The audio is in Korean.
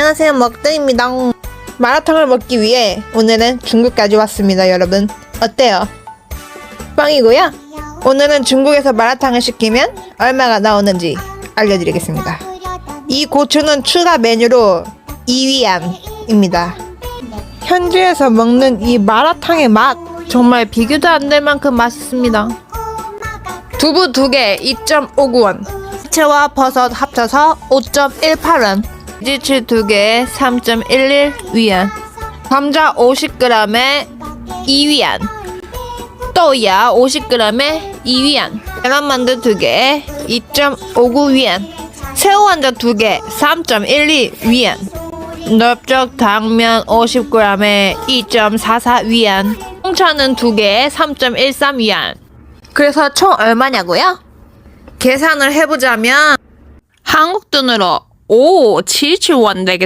안녕하세요 먹등입니다. 마라탕을 먹기 위해 오늘은 중국까지 왔습니다 여러분. 어때요? 빵이고요. 오늘은 중국에서 마라탕을 시키면 얼마가 나오는지 알려드리겠습니다. 이 고추는 추가 메뉴로 2위 안입니다. 현지에서 먹는 이 마라탕의 맛 정말 비교도 안 될 만큼 맛있습니다. 두부 2개 2.59원. 채와 버섯 합쳐서 5.18원 지치 2개 3.11 위안. 감자 50g에 2위안. 또야 50g에 2위안. 계란만두 2개 2.59 위안. 새우 완자 2개 3.12 위안. 넓적 당면 50g에 2.44 위안. 홍차는 2개에 3.13 위안. 그래서 총 얼마냐고요? 계산을 해보자면 한국 돈으로 5, 7, 7원 되겠습니다.